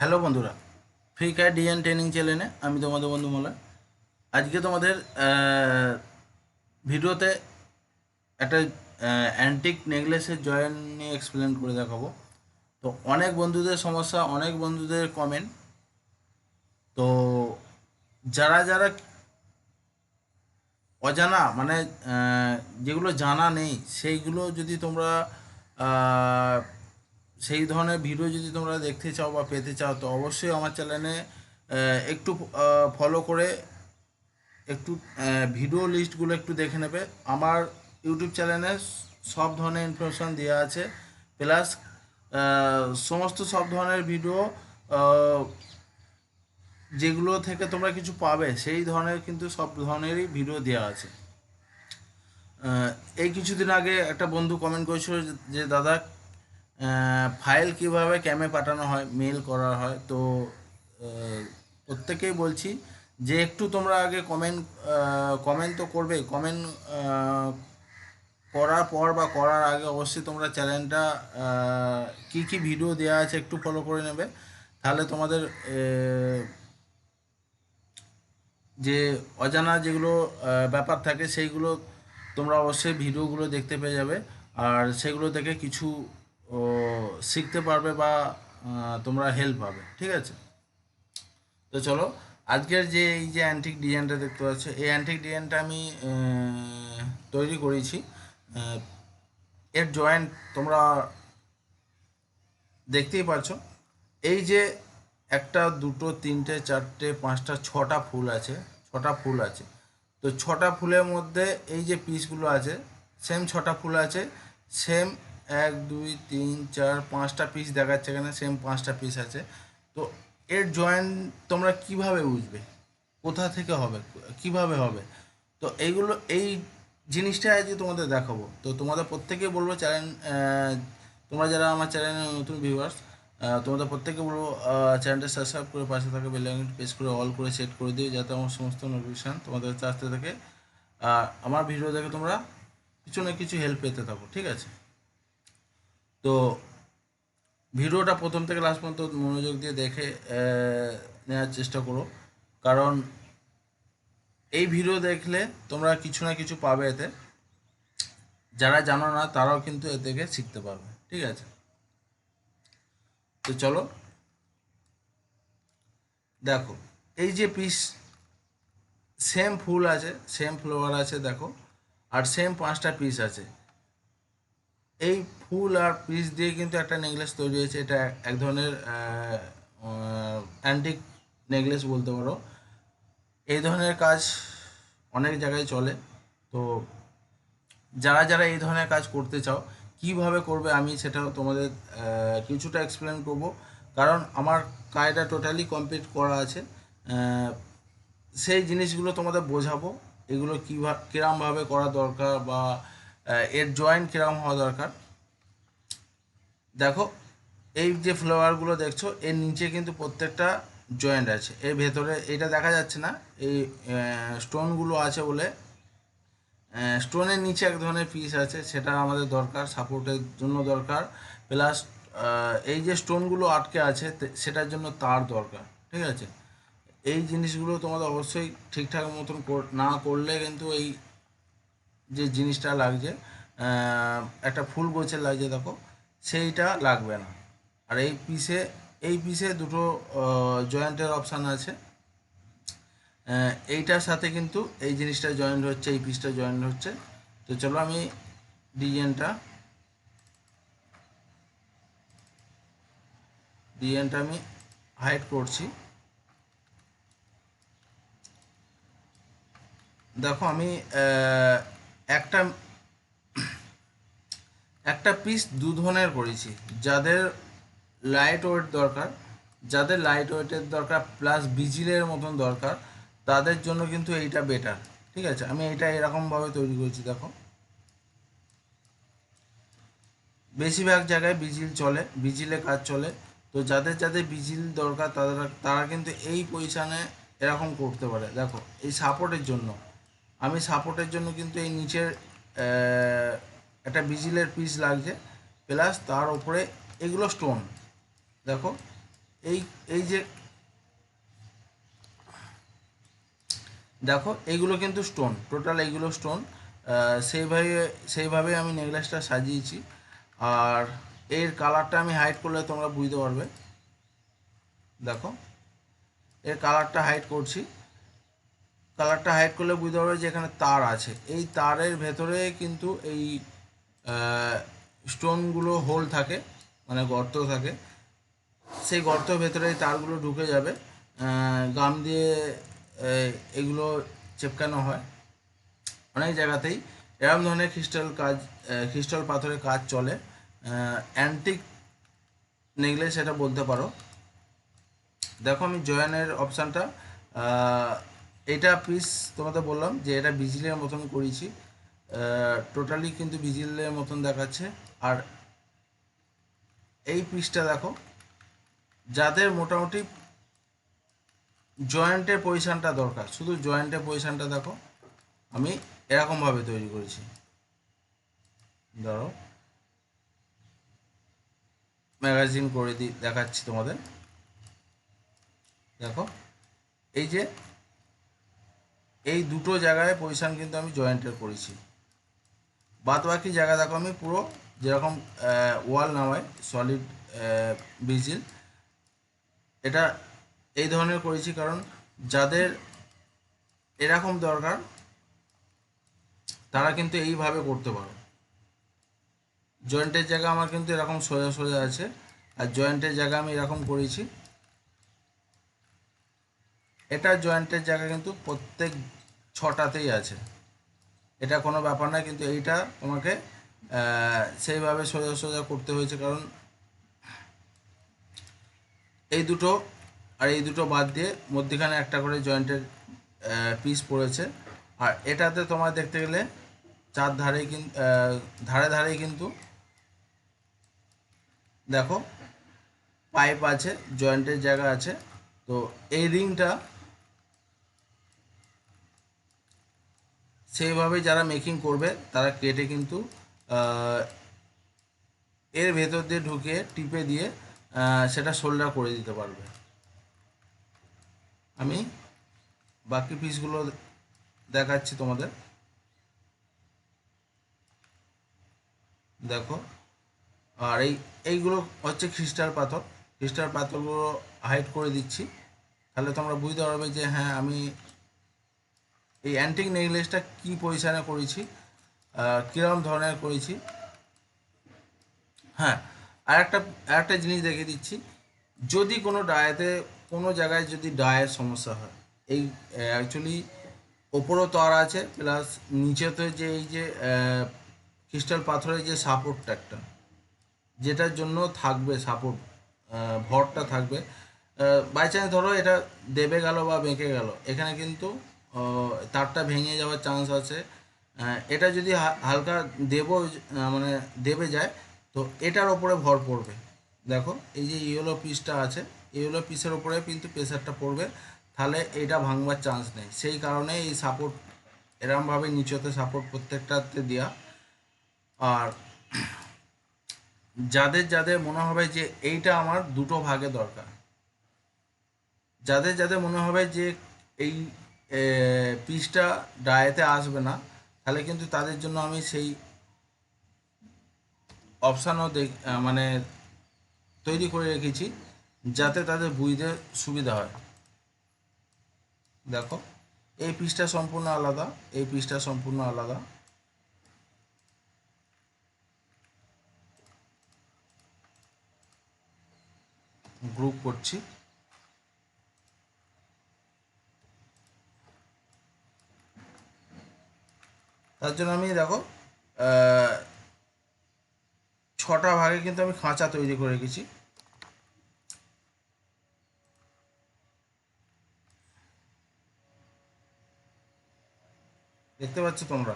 Hello বন্ধুরা free কার DNA training চ্যানেলে আমি তোমাদের বন্ধু মোলা আজকে তোমাদের ভিডিওতে একটা অ্যান্টিক নেকলেসের জয়েন নিয়ে এক্সপ্লেন করে দেখাবো। তো অনেক বন্ধুদের সমস্যা, অনেক বন্ধুদের কমেন্ট তো যারা যারা অজানা মানে যেগুলো জানা নেই, সেইগুলো যদি তোমরা সেই ধরনের ভিডিও যদি তোমরা দেখতে চাও বা পেতে চাও, তো অবশ্যই আমার চ্যানেলে একটু ফলো করে একটু ভিডিও লিস্টগুলো একটু দেখে নেবে। আমার ইউটিউব চ্যানেলে সব ধরনের ইনফরমেশন দেওয়া আছে। প্লাস সমস্ত সব ধরনের ভিডিও যেগুলো থেকে তোমরা কিছু পাবে, সেই ধরনের কিন্তু সব ধরনেরই ভিডিও দেওয়া আছে। এই কিছুদিন আগে একটা বন্ধু কমেন্ট করেছিল যে দাদা ফাইল কীভাবে ক্যামে পাঠানো হয় মেল করা হয়, তো প্রত্যেকেই বলছি যে একটু তোমরা আগে কমেন্ট কমেন্ট তো করবে। কমেন্ট করার পর বা করার আগে অবশ্যই তোমরা চ্যানেলটা কি কি ভিডিও দেওয়া আছে একটু ফলো করে নেবে। তাহলে তোমাদের যে অজানা যেগুলো ব্যাপার থাকে, সেইগুলো তোমরা অবশ্যই ভিডিওগুলো দেখতে পেয়ে যাবে। আর সেগুলো থেকে কিছু ও, শিখতে পারবে বা তোমরা হেল্প পাবে ঠিক আছে? তো চলো আজকের যে এই যে অ্যান্টিক ডিজাইনটা দেখতে পাচ্ছ এই অ্যান্টিক ডিজাইনটা আমি তৈরি করেছি। এর জয়েন্ট তোমরা দেখতেই পাচ্ছ এই যে একটা দুটো তিনটে চারটে পাঁচটা ছটা ফুল আছে ছটা ফুল আছে। তো ছটা ফুলের মধ্যে এই যে পিসগুলো আছে সেম ছটা ফুল আছে সেম এক, দুই, তিন, চার, পাঁচটা পিস দেখাচ্ছে এখানে সেম পাঁচটা পিস আছে। তো এর জয়েন্ট তোমরা কীভাবে বুঝবে? কোথা থেকে হবে? কীভাবে হবে? তো এইগুলো, এই জিনিসটা আজকে তোমাদের দেখাবো। তো তোমাদের প্রত্যেকে বলব চ্যানেল তোমরা যারা আমার চ্যানেলে নতুন ভিউয়ার্স তোমাদের প্রত্যেকে বলব চ্যানেলটা সাবস্ক্রাইব করে পাশে থাকা বেল আইকনটি প্রেস করে অল করে সেট করে দিও, যাতে আমার সমস্ত নোটিফিকেশান তোমাদের কাছে আসতে থাকে আর আমার ভিডিও দেখে তোমরা কিছু না কিছু হেল্প পেতে থাকো, ঠিক আছে? তো ভিডিওটা প্রথম থেকে লাস্ট পর্যন্ত মনোযোগ দিয়ে দেখে নেওয়ার চেষ্টা করো। কারণ এই ভিডিও দেখলে তোমরা কিছু না কিছু পাবে এতে। যারা জানো না, তারাও কিন্তু এ থেকে শিখতে পারবে। ঠিক আছে? তো চলো। দেখো, এই যে পিস সেম ফুল আছে সেম ফ্লাওয়ার আছে, দেখো। আর সেম পাঁচটা পিস আছে। এই ফুল আর পিস দিয়ে কিন্তু একটা নেকলেস তৈরি হয়েছে। এটা এক ধরনের অ্যান্টিক নেকলেস বলতে পারো। এই ধরনের কাজ অনেক জায়গায় চলে। তো যারা যারা এই ধরনের কাজ করতে চাও, কীভাবে করবে আমি সেটাও তোমাদের কিছুটা এক্সপ্লেন করব। কারণ আমার কাজটা টোটালি কমপ্লিট করা আছে। সেই জিনিসগুলো তোমাদের বোঝাবো। এগুলো কীভাবে কীরমভাবে করা দরকার বা এর জয়েন্ট কীরকম হওয়া দরকার? দেখো, এই যে ফ্লাওয়ারগুলো দেখছ, এর নিচে কিন্তু প্রত্যেকটা জয়েন্ট আছে। এর ভেতরে, এটা দেখা যাচ্ছে না, এই স্টোনগুলো আছে বলে। স্টোনের নিচে এক ধরনের পিস আছে, সেটা আমাদের দরকার সাপোর্টের জন্য দরকার। প্লাস এই যে স্টোনগুলো আটকে আছে সেটার জন্য তার দরকার, ঠিক আছে? এই জিনিসগুলো তোমাদের অবশ্যই ঠিকঠাক মতন না করলে কিন্তু এই যে জিনিসটা লাগছে একটা ফুল গোছের লাগছে দেখো, সেইটা লাগবে না। আর এই পিসে এই পিসে দুটো জয়েন্টের অপশান আছে। এইটার সাথে কিন্তু এই জিনিসটা জয়েন্ট হচ্ছে, এই পিসটা জয়েন্ট হচ্ছে। তো চলো আমি ডিজাইনটা ডিজাইনটা আমি হাইড করছি। দেখো আমি একটা একটা পিস দু ধরনের করেছি। যাদের লাইট ওয়েট দরকার, যাদের লাইট ওয়েটের দরকার প্লাস বিজিলের মতন দরকার, তাদের জন্য কিন্তু এইটা বেটার ঠিক আছে? আমি এটা এরকমভাবে তৈরি করেছি, দেখো। বেশিরভাগ জায়গায় বিজিল চলে বিজিলে কাজ চলে। তো যাদের যাদের বিজিল দরকার তারা তারা কিন্তু এই পজিশানে এরকম করতে পারে। দেখো, এই সাপোর্টের জন্য। আমি সাপোর্টের জন্য কিন্তু এই নিচের একটা বিজিলের পিস লাগছে প্লাস তার উপরে এগুলো স্টোন দেখো, এই এই যে, দেখো এইগুলো কিন্তু স্টোন টোটাল এইগুলো স্টোন সেইভাবে সেইভাবে আমি নেকলেসটা সাজিয়েছি। আর এর কালারটা আমি হাইড করলে তোমরা বুঝতে পারবে। দেখো, এর কালারটা হাইড করছি। কালারটা হাইড করলে বুঝতে পারবে যে এখানে তার আছে। এই তারের ভেতরে কিন্তু এই স্টোনগুলো হোল থাকে মানে গর্ত থাকে। সেই গর্তের ভেতরে এই তারগুলো ঢুকে যাবে। গাম দিয়ে এগুলো চেপকানো হয়। অনেক জায়গাতেই। এরকম ধরনের ক্রিস্টাল কাজ আহ, ক্রিস্টাল পাথরের কাজ চলে। অ্যান্টিক নেকলেস এটা বলতে পারো। দেখো আমি জয়ানের অপশানটা এটা পিস তোমাদের বললাম যে এটা বিজিলের মতন করেছি। টোটালি কিন্তু বিজিলের মতন দেখাচ্ছে। আর এই পিসটা দেখো, যাদের মোটামুটি জয়েন্টের পজিশানটা দরকার, শুধু জয়েন্টের পজিশানটা দেখো, আমি এরকমভাবে তৈরি করেছি। ধরো ম্যাগাজিন করে দিই দেখাচ্ছি তোমাদের। দেখো, এই যে এই দুটো জায়গায় পজিশান কিন্তু আমি জয়েন্টের করেছি। বাদ বাকি জায়গা দেখো আমি পুরো যেরকম ওয়াল নামায় সলিড বিজিল এটা এই ধরনের করেছি কারণ যাদের এরকম দরকার, তারা কিন্তু এইভাবে করতে পারো। জয়েন্টের জায়গা আমার কিন্তু এরকম সোজা সোজা আছে, আর জয়েন্টের জায়গা আমি এরকম করেছি। এটা জয়েন্টের জায়গা কিন্তু প্রত্যেক ছটাতেই আছে। এটা কোনো ব্যাপার না কিন্তু এইটা তোমাকে সেইভাবে সোজা সোজা করতে হয়েছে, কারণ এই দুটো আর এই দুটো বাদ দিয়ে মধ্যখানে একটা করে জয়েন্টের পিস পড়েছে। আর এটাতে তোমার দেখতে গেলে চার ধারে কিন্তু ধারে ধারেই কিন্তু দেখো পাইপ আছে, জয়েন্টের জায়গা আছে। তো এই রিংটা সেইভাবে যারা মেকিং করবে, তারা কেটে কিন্তু এর ভেতর দিয়ে ঢুকে টিপে দিয়ে সেটা শোল্ডার করে দিতে পারবে। আমি বাকি পিসগুলো দেখাচ্ছি তোমাদের। দেখো, আর এই, এইগুলো হচ্ছে খ্রিস্টাল পাথর। খ্রিস্টাল পাথরগুলো হাইড করে দিচ্ছি। তাহলে তোমরা বুঝতে পারবে যে হ্যাঁ আমি এই অ্যান্টিক নেকলেসটা কী পজিশানে করেছি? কীরকম ধরনের করেছি? হ্যাঁ আর একটা আরেকটা জিনিস দেখে দিচ্ছি। যদি কোনো ডায়েতে, কোনো জায়গায় যদি ডায়ের সমস্যা হয়, এই অ্যাকচুয়ালি ওপরও তার আছে প্লাস নিচেতে যে এই যে ক্রিস্টাল পাথরের যে সাপোর্টটা একটা, যেটার জন্য থাকবে সাপোর্ট ভরটা থাকবে। বাই চান্স ধরো এটা দেবে গেল বা বেঁকে গেল, এখানে কিন্তু তারটা ভেঙে যাওয়ার চান্স আছে। এটা যদি হালকা দেব মানে দেবে যায়, তো এটার ওপরে ভর পড়বে। দেখো, এই যে ইয়েলো পিসটা আছে ইয়েলো পিসের ওপরে কিন্তু প্রেশারটা পড়বে। তাহলে এটা ভাঙবার চান্স নেই। সেই কারণে এই সাপোর্ট এরমভাবে নিচেতে সাপোর্ট প্রত্যেকটাতে দেওয়া আর যাদের যাদের মনে হবে যে এইটা আমার দুটো ভাগে দরকার, যাদের যাদের মনে হবে যে এই পিসটা ডায়েতে আসবে না, তাহলে কিন্তু তাদের জন্য আমি সেই অপশানও দেখ মানে তৈরি করে রেখেছি, যাতে তাদের বুঝতে সুবিধা হয়। দেখো, এই পিসটা সম্পূর্ণ আলাদা, এই পিসটা সম্পূর্ণ আলাদা। গ্রুপ করছি। তার জন্য আমি দেখো ছটা ভাগে কিন্তু আমি খাঁচা তৈরি করে রেখেছি। দেখতে পাচ্ছ তোমরা?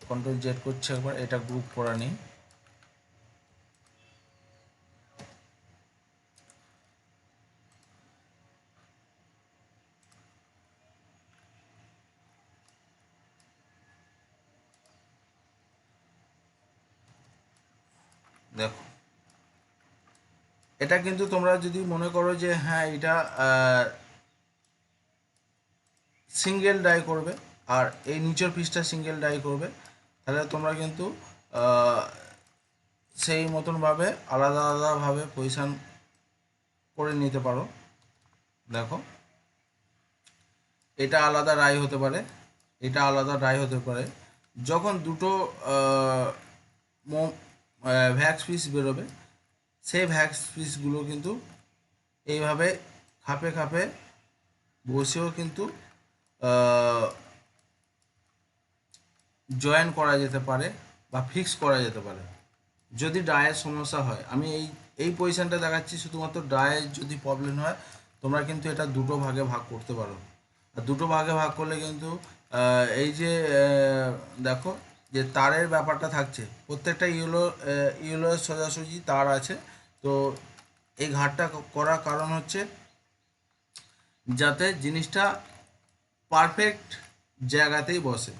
কন্ট্রোল জেড করছে একবার, এটা গ্রুপ করা নেই দেখো এটা কিন্তু তোমরা যদি মনে করো যে হ্যাঁ এটা সিঙ্গেল ডাই করবে, আর এই নিচের পিসটা সিঙ্গেল ডাই করবে, তাহলে তোমরা কিন্তু সেই মতনভাবে আলাদা আলাদাভাবে পজিশান করে নিতে পারো। দেখো, এটা আলাদা রায় হতে পারে, এটা আলাদা রায় হতে পারে। যখন দুটো ভ্যাক্স পিস বেরোবে সেই ভ্যাক্স পিসগুলো কিন্তু এইভাবে খাপে খাপে বসেও কিন্তু জয়েন করা যেতে পারে বা ফিক্স করা যেতে পারে। যদি ডায়ের সমস্যা হয়, আমি এই এই পজিশনটা দেখাচ্ছি শুধুমাত্র ডায়ের যদি প্রবলেম হয়, তোমরা কিন্তু এটা দুটো ভাগে ভাগ করতে পারো। আর দুটো ভাগে ভাগ করলে কিন্তু এই যে দেখো যে তারের ব্যাপারটা থাকছে, প্রত্যেকটা ইয়েলো ইয়েলো সোজাসুজি তার আছে। তো এই ঘাটটা করার কারণ হচ্ছে যাতে জিনিসটা পারফেক্ট জায়গাতেই বসে।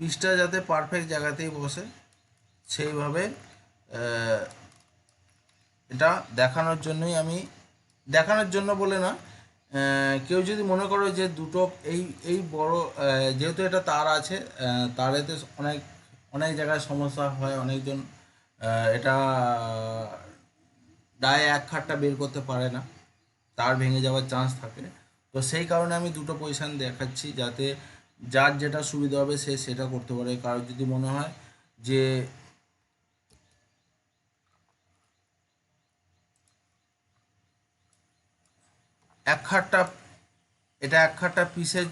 পিসটা যাতে পারফেক্ট জায়গাতেই বসে, সেইভাবে এটা দেখানোর জন্যই আমি, দেখানোর জন্য বলে না কেউ যদি মনে করো যে দুটো এই এই বড় যেহেতু এটা তার আছে তারেতে অনেক অনেক জায়গায় সমস্যা হয়, অনেকজন এটা ডায়ে এক খাটটা বের করতে পারে না, তার ভেঙে যাওয়ার চান্স থাকে। তো সেই কারণে আমি দুটো পজিশান দেখাচ্ছি যাতে যার যেটা সুবিধা হবে সে সেটা করতে পারে। কারোর যদি মনে হয় যে এক এটা এক খাটটা পিসে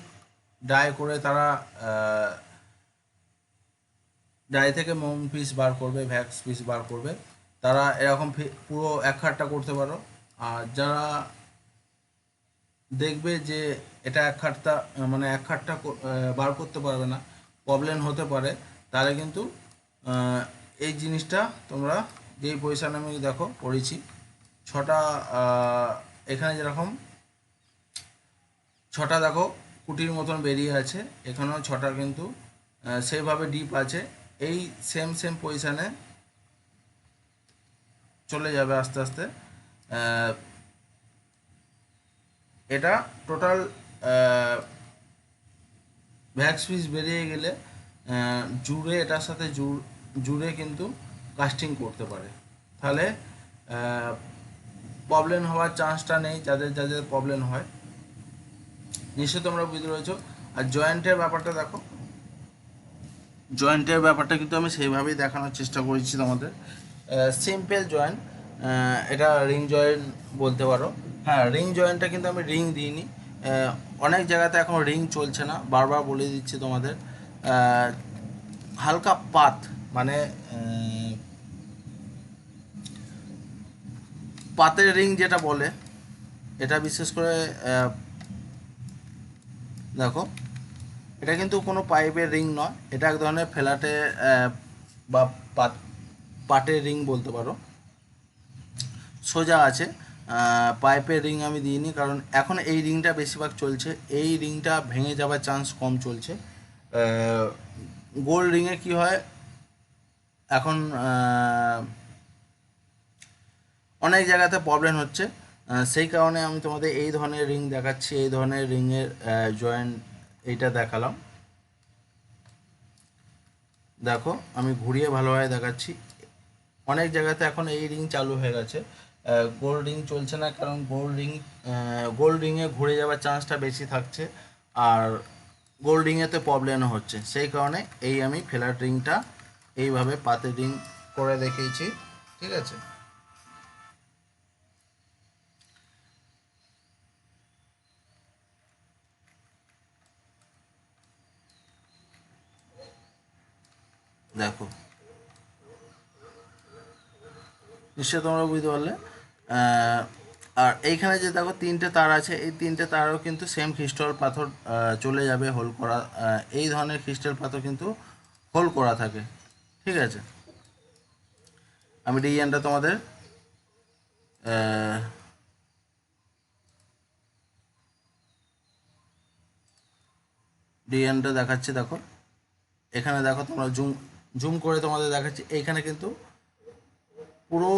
ডাই করে তারা ডাই থেকে মোম পিস বার করবে ভ্যাক্স পিস বার করবে। তারা এরকম পুরো এক খাটটা করতে পারো। আর যারা দেখবে যে এটা এক খাটটা মানে এক খাটটা বার করতে পারবে না প্রবলেম হতে পারে, তাহলে কিন্তু এই জিনিসটা তোমরা যেই পজিশানে আমি দেখো পড়েছি ছটা এখানে যেরকম ছটা দেখো কুটির মতন বেরিয়ে আছে। এখানেও ছটা কিন্তু আহ, সেইভাবে ডিপ আছে। এই সেম সেম পজিশানে চলে যাবে আস্তে আস্তে। এটা টোটাল ভ্যাক্স পিস বেরিয়ে গেলে জুড়ে এটার সাথে জুড়ে কিন্তু কাস্টিং করতে পারে। তাহলে প্রবলেম হওয়ার চান্সটা নেই যাদের যাদের প্রবলেম হয়। নিশ্চয়ই তোমরা বুঝতে পেরেছ। আর জয়েন্টের ব্যাপারটা দেখো। জয়েন্টের ব্যাপারটা কিন্তু আমি সেইভাবেই দেখানোর চেষ্টা করেছি তোমাদের। সিম্পল জয়েন্ট এটা রিং জয়েন্ট বলতে পারো। হ্যাঁ রিং জয়েন্টটা কিন্তু আমি রিং দিইনি। অনেক জায়গাতে এখন রিং চলছে না। বারবার বলে দিচ্ছি তোমাদের। হালকা পাত মানে পাতের রিং যেটা বলে, এটা বিশেষ করে দেখো, এটা কিন্তু কোনো পাইপের রিং নয়, এটা এক ধরনের ফেলাটে বা পাটের রিং বলতে পারো। সোজা আছে পাইপের রিং আমি দিইনি, কারণ এখন এই রিংটা বেশিরভাগ চলছে, এই রিংটা ভেঙে যাওয়ার চান্স কম চলছে। গোল রিংয়ে কি হয়, এখন অনেক জায়গাতে প্রবলেম হচ্ছে। সেই কারণে আমি তোমাদের এই ধরনের রিং দেখাচ্ছি, এই ধরনের রিংয়ের জয়েন্ট এইটা দেখালাম। দেখো, আমি ঘুরিয়ে ভালোভাবে দেখাচ্ছি। অনেক জায়গাতে এখন এই রিং চালু হয়ে গেছে। গোল রিং চলছে না, কারণ গোল রিং গোল রিংয়ে ঘুরে যাওয়ার চান্সটা বেশি থাকছে, আর গোল রিংয়েতে প্রবলেম হচ্ছে। সেই কারণে এই আমি ফেলার রিংটা এইভাবে পাতে রিং করে দেখিয়েছি, ঠিক আছে? দেখো। নিশ্চয়ই তোমরা বুঝতে পারলে। আর এইখানে যে দেখো তিনটে তার আছে, এই তিনটে তারও কিন্তু সেম ক্রিস্টাল পাথর চলে যাবে হোল করা এই ধরনের ক্রিস্টাল পাথর কিন্তু হোল করা থাকে। ঠিক আছে? আমি ডিজাইনটা তোমাদের ডিজাইনটা দেখাচ্ছি, দেখো। এখানে দেখো তোমরা জুম জুম করে তোমাদের দেখাচ্ছি। এইখানে কিন্তু পুরো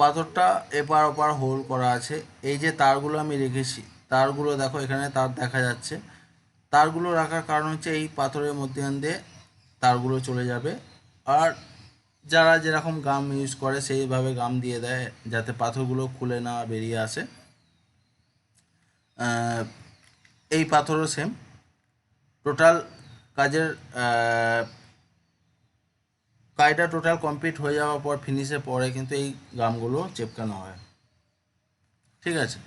পাথরটা এপার ওপার হোল করা আছে। এই যে তারগুলো আমি রেখেছি, তারগুলো দেখো এখানে তার দেখা যাচ্ছে। তারগুলো রাখার কারণ হচ্ছে এই পাথরের মধ্যখান দিয়ে তারগুলো চলে যাবে। আর যারা যেরকম গাম ইউজ করে, সেইভাবে গাম দিয়ে দেয় যাতে পাথরগুলো খুলে না বেরিয়ে আসে। এই পাথরও সেম টোটাল কাজের কাজটা টোটাল কমপ্লিট হয়ে যাওয়ার পর ফিনিশের পরে কিন্তু এই গামগুলো চেপকানো হয়। ঠিক আছে?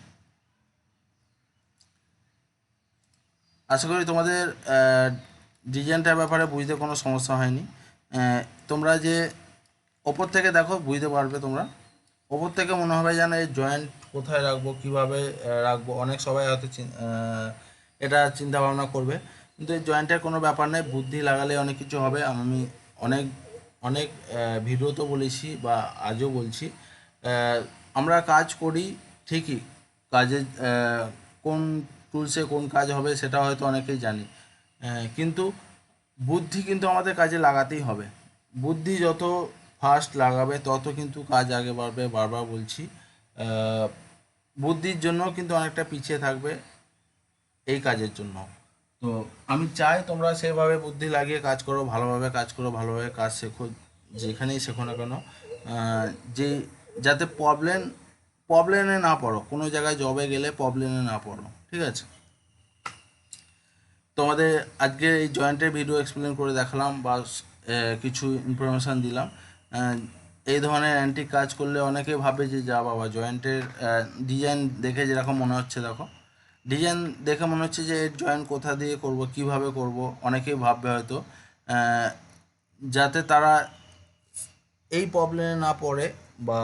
আশা করি তোমাদের ডিজাইনটার ব্যাপারে বুঝতে কোনো সমস্যা হয়নি। তোমরা যে ওপর থেকে দেখো, বুঝতে পারবে তোমরা। ওপর থেকে মনে হবে যেন এই জয়েন্ট কোথায় রাখব, কীভাবে রাখব, অনেক সবাই হয়তো এটা চিন্তা ভাবনা করবে। কিন্তু এই জয়েন্টের কোনো ব্যাপার নেই, বুদ্ধি লাগালে অনেক কিছু হবে। আমি অনেক অনেক ভিডিওতে বলেছি বা আজও বলছি। আমরা কাজ করি ঠিকই, কাজে কোন টুলসে কোন কাজ হবে সেটা হয়তো অনেকেই জানি। কিন্তু বুদ্ধি কিন্তু আমাদের কাজে লাগাতেই হবে। বুদ্ধি যত ফাস্ট লাগাবে, তত কিন্তু কাজ আগে বাড়বে, বারবার বলছি। বুদ্ধির জন্য কিন্তু অনেকটা পিছিয়ে থাকবে এই কাজের জন্য। তো আমি চাই তোমরা সেভাবে বুদ্ধি লাগিয়ে কাজ করো, ভালোভাবে কাজ করো, ভালোভাবে কাজ শেখো, যেখানেই শেখো না কেন। যে, যাতে প্রবলেম প্রবলেমে না পড়ো, কোনো জায়গায় জবে গেলে প্রবলেমে না পড়ো, ঠিক আছে? তোমাদের আজকে এই জয়েন্টের ভিডিও এক্সপ্লেন করে দেখালাম বা কিছু ইনফরমেশান দিলাম। এই ধরনের অ্যান্টিক কাজ করলে অনেকে ভাবে যে, যা বাবা জয়েন্টের ডিজাইন দেখে যেরকম মনে হচ্ছে, দেখো। ডিজাইন দেখে মনে হচ্ছে যে এর জয়েন্ট কোথা দিয়ে করব, কীভাবে করব, অনেকেই ভাববে হয়তো। যাতে তারা এই প্রবলেমে না পড়ে বা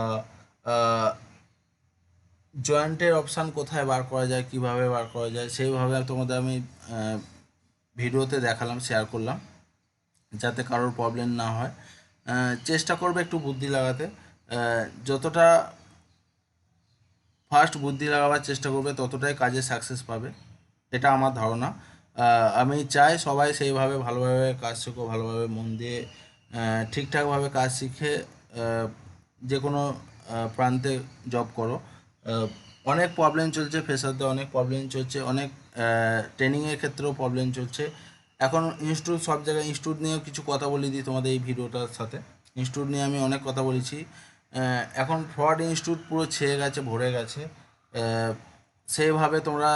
জয়েন্টের অপশান কোথায় বার করা যায়, কীভাবে বার করা যায়, সেইভাবে তোমাদের আমি ভিডিওতে দেখালাম শেয়ার করলাম, যাতে কারোর প্রবলেম না হয়। চেষ্টা করবে একটু বুদ্ধি লাগাতে। যতটা ফার্স্ট বুদ্ধি লাগাবার চেষ্টা করবে, ততটাই কাজে সাকসেস পাবে। এটা আমার ধারণা। আমি চাই সবাই সেইভাবে ভালোভাবে কাজ শেখো ভালোভাবে মন দিয়ে ঠিকঠাকভাবে কাজ শিখে যে কোনো প্রান্তে জব করো। অনেক প্রবলেম চলছে ফেসারদের অনেক প্রবলেম চলছে, অনেক ট্রেনিংয়ের ক্ষেত্রেও প্রবলেম চলছে। এখন ইনস্টিটিউট সব জায়গায় ইনস্টিটিউট নিয়েও কিছু কথা বলে দিই তোমাদের এই ভিডিওটার সাথে। ইনস্টিটিউট নিয়ে আমি অনেক কথা বলেছি। এখন ফ্রড ইনস্টিটিউট পুরো ছেয়ে গেছে, ভরে গেছে। সেইভাবে তোমরা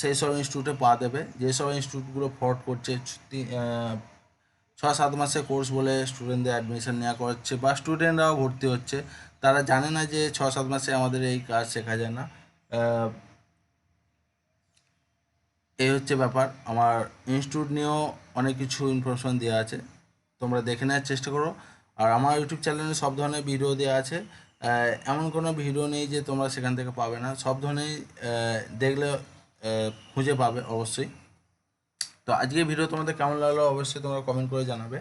সেই সব ইনস্টিটিউটে পা দেবে। যেসব ইনস্টিটিউটগুলো ফ্রড করছে ছ সাত মাসে কোর্স বলে স্টুডেন্টদের অ্যাডমিশন নেওয়া করাচ্ছে বা স্টুডেন্টরাও ভর্তি হচ্ছে, তারা জানে না যে ছ সাত মাসে আমাদের এই কাজ শেখা যায় না। এই হচ্ছে ব্যাপার। আমার ইনস্টিটিউট নিয়েও অনেক কিছু ইনফরমেশন দেওয়া আছে। তোমরা দেখে নেওয়ার চেষ্টা করো। আর আমার ইউটিউব চ্যানেলে সব ধরনের ভিডিও দেওয়া আছে। এমন কোনো ভিডিও নেই যে তোমরা সেখান থেকে পাবে না। সব ধরনের দেখলে খুঁজে পাবে অবশ্যই। তো আজকে ভিডিও তোমাদের কেমন লাগল অবশ্যই তোমরা কমেন্ট করে জানাবে।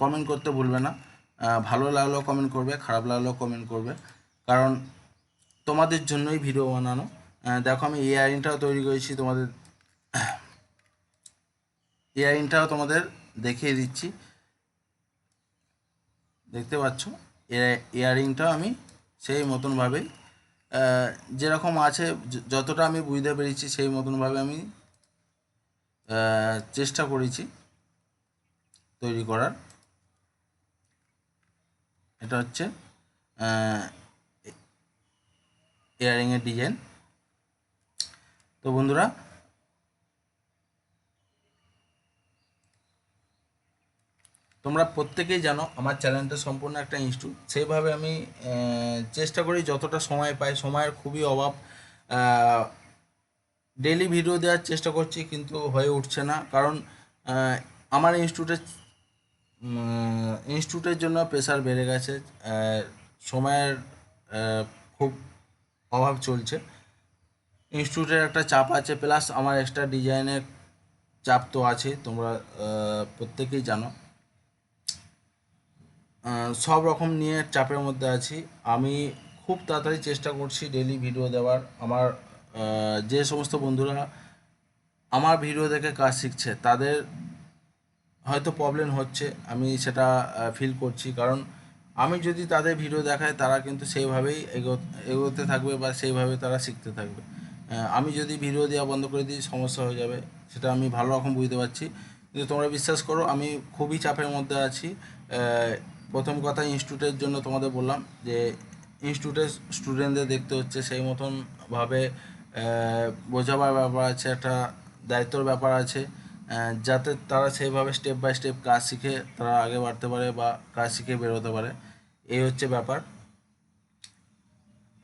কমেন্ট করতে ভুলবে না। ভালো লাগলেও কমেন্ট করবে, খারাপ লাগলেও কমেন্ট করবে। কারণ তোমাদের জন্যই ভিডিও বানানো। দেখো আমি ইয়ারিংটাও তৈরি করেছি তোমাদের। ইয়ারিংটাও তোমাদের দেখিয়ে দিচ্ছি। দেখতে পাচ্ছ? ইয়ারিংটাও আমি সেই মতনভাবেই যেরকম আছে যতটা আমি বুঝতে পেরেছি, সেই মতনভাবে আমি চেষ্টা করেছি তৈরি করার। এটা হচ্ছে ইয়ারিংয়ের ডিজাইন তো বন্ধুরা তোমরা প্রত্যেকেই জানো, আমার চ্যানেলটা সম্পূর্ণ একটা ইনস্টিটিউট সেইভাবে আমি চেষ্টা করি যতটা সময় পাই, সময়ের খুবই অভাব। ডেলি ভিডিও দেওয়ার চেষ্টা করছি, কিন্তু হয়ে উঠছে না। কারণ আমার ইনস্টিটিউটের ইনস্টিটিউটের জন্য প্রেশার বেড়ে গেছে সময়ের খুব অভাব চলছে। ইনস্টিটিউটের একটা চাপ আছে প্লাস আমার এক্সট্রা ডিজাইনের চাপ তো আছে তোমরা প্রত্যেকেই জানো। সব রকম নিয়ে চাপের মধ্যে আছি। আমি খুব তাড়াতাড়ি চেষ্টা করছি ডেলি ভিডিও দেওয়ার। আমার যে সমস্ত বন্ধুরা আমার ভিডিও দেখে কাজ শিখছে, তাদের হয়তো প্রবলেম হচ্ছে। আমি সেটা ফিল করছি। কারণ আমি যদি তাদের ভিডিও দেখাই, তারা কিন্তু সেইভাবেই এগো, এগোতে থাকবে বা সেইভাবে তারা শিখতে থাকবে। আমি যদি ভিডিও দেওয়া বন্ধ করে দিই, সমস্যা হয়ে যাবে। সেটা আমি ভালো রকম বুঝতে পারছি। কিন্তু তোমরা বিশ্বাস করো, আমি খুবই চাপের মধ্যে আছি। প্রথম কথা ইনস্টিটিউটের জন্য তোমাদের বললাম যে ইনস্টিটিউটের স্টুডেন্টদের দেখতে হচ্ছে সেই মতন ভাবে বোঝাবার ব্যাপার আছে, একটা দায়িত্বর ব্যাপার আছে যাতে তারা সেইভাবে স্টেপ বাই স্টেপ কাজ শিখে তারা আগে বাড়তে পারে বা কাজ শিখে বেরোতে পারে। এই হচ্ছে ব্যাপার।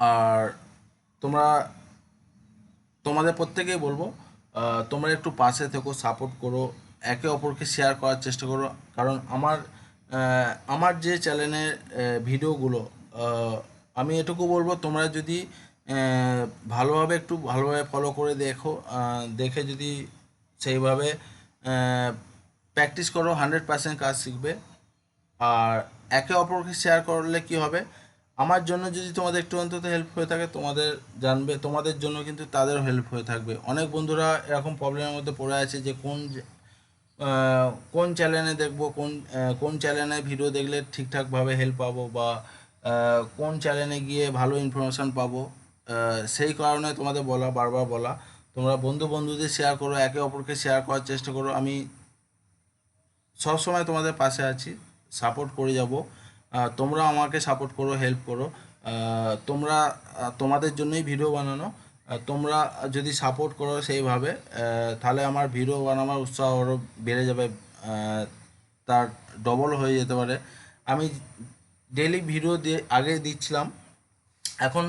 আর তোমরা, তোমাদের প্রত্যেকেই বলব তোমরা একটু পাশে থেকো সাপোর্ট করো, একে অপরকে শেয়ার করার চেষ্টা করো। কারণ আমার আমার যে চ্যানেলের ভিডিওগুলো আমি এটুকু বলব, তোমরা যদি ভালোভাবে একটু ভালোভাবে ফলো করে দেখো দেখে যদি সেইভাবে প্র্যাকটিস করো হান্ড্রেড পার্সেন্ট কাজ শিখবে। আর একে অপরকে শেয়ার করলে কি হবে? আমার জন্য যদি তোমাদের একটু অন্তত হেল্প হয়ে থাকে, তোমাদের জানবে, তোমাদের জন্য কিন্তু তাদেরও হেল্প হয়ে থাকবে। অনেক বন্ধুরা এরকম প্রবলেমের মধ্যে পড়ে আছে যে কোন কোন চ্যানেলে দেখব, কোন কোন চ্যানেলে ভিডিও দেখলে ঠিকঠাকভাবে হেল্প পাবো বা কোন চ্যানেলে গিয়ে ভালো ইনফরমেশান পাবো সেই কারণে তোমাদের বলা, বারবার বলা। তোমরা বন্ধু বন্ধুদের শেয়ার করো, একে অপরকে শেয়ার করার চেষ্টা করো। আমি সবসময় তোমাদের পাশে আছি সাপোর্ট করে যাব। তোমরা আমাকে সাপোর্ট করো হেল্প করো। তোমরা তোমাদের জন্যই ভিডিও বানানো। তোমরা যদি সাপোর্ট করো সেইভাবে তাহলে আমার ভিডিও বানানোর উৎসাহ আরও বেড়ে যাবে তার ডবল হয়ে যেতে পারে। আমি ডেলি ভিডিও দিয়ে আগে দিচ্ছিলাম। এখন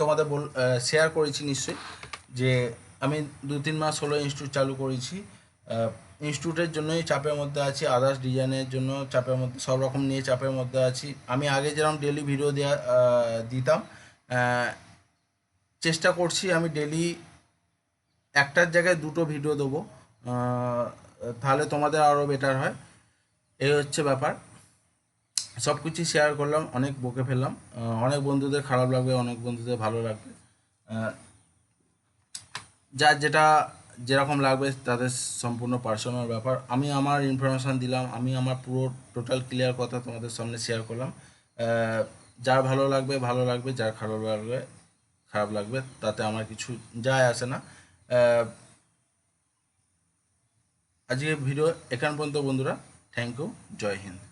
তোমাদের বল শেয়ার করেছি নিশ্চয়ই যে আমি দু তিন মাস হলো ইনস্টিটিউট চালু করেছি। ইনস্টিটিউটের জন্যই চাপের মধ্যে আছি আদার্স ডিজাইনের জন্য চাপের মধ্যে সব রকম নিয়ে চাপের মধ্যে আছি। আমি আগে যেরকম ডেলি ভিডিও দেওয়া দিতাম চেষ্টা করছি আমি ডেলি একটার জায়গায় দুটো ভিডিও দেবো। তাহলে তোমাদের আরও বেটার হয়। এই হচ্ছে ব্যাপার। সব কিছু শেয়ার করলাম, অনেক বকে ফেললাম। অনেক বন্ধুদের খারাপ লাগবে, অনেক বন্ধুদের ভালো লাগবে। যার যেটা যেরকম লাগবে তাদের সম্পূর্ণ পার্সোনাল ব্যাপার। আমি আমার ইনফরমেশান দিলাম, আমি আমার পুরো টোটাল ক্লিয়ার কথা তোমাদের সামনে শেয়ার করলাম। যার ভালো লাগবে ভালো লাগবে, যার খারাপ লাগবে খারাপ লাগবে তাতে আমার কিছু যায় আসে না। আহ, আজকে ভিডিও এখান পর্যন্ত বন্ধুরা থ্যাংক ইউ জয় হিন্দ।